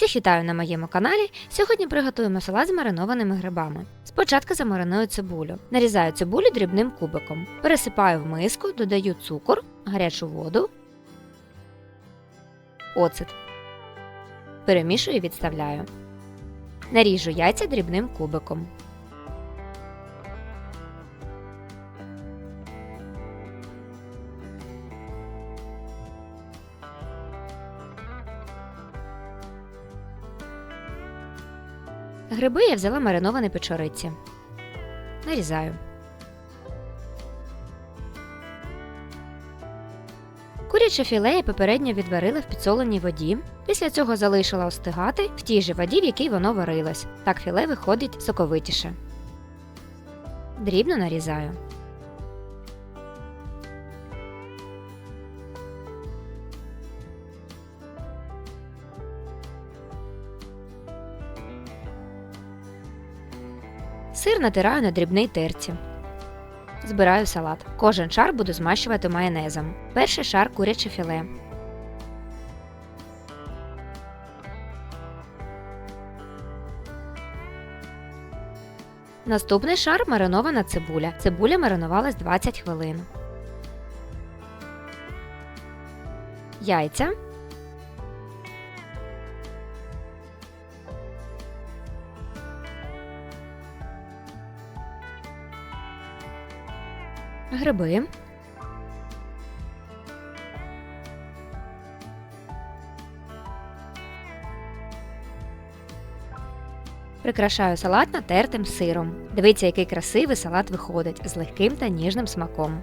Всіх вітаю на моєму каналі. Сьогодні приготуємо салат з маринованими грибами. Спочатку замариную цибулю. Нарізаю цибулю дрібним кубиком. Пересипаю в миску, додаю цукор, гарячу воду, оцет. Перемішую і відставляю. Наріжу яйця дрібним кубиком. Гриби я взяла мариновані печориці. Нарізаю. Куряче філе я попередньо відварила в підсоленій воді. Після цього залишила остигати в тій же воді, в якій воно варилось. Так філе виходить соковитіше. Дрібно нарізаю. Сир натираю на дрібній терці. Збираю салат. Кожен шар буду змащувати майонезом. Перший шар куряче філе. Наступний шар маринована цибуля. Цибуля маринувалась 20 хвилин. Яйця. Гриби. Прикрашаю салат натертим сиром. Дивіться, який красивий салат виходить з легким та ніжним смаком.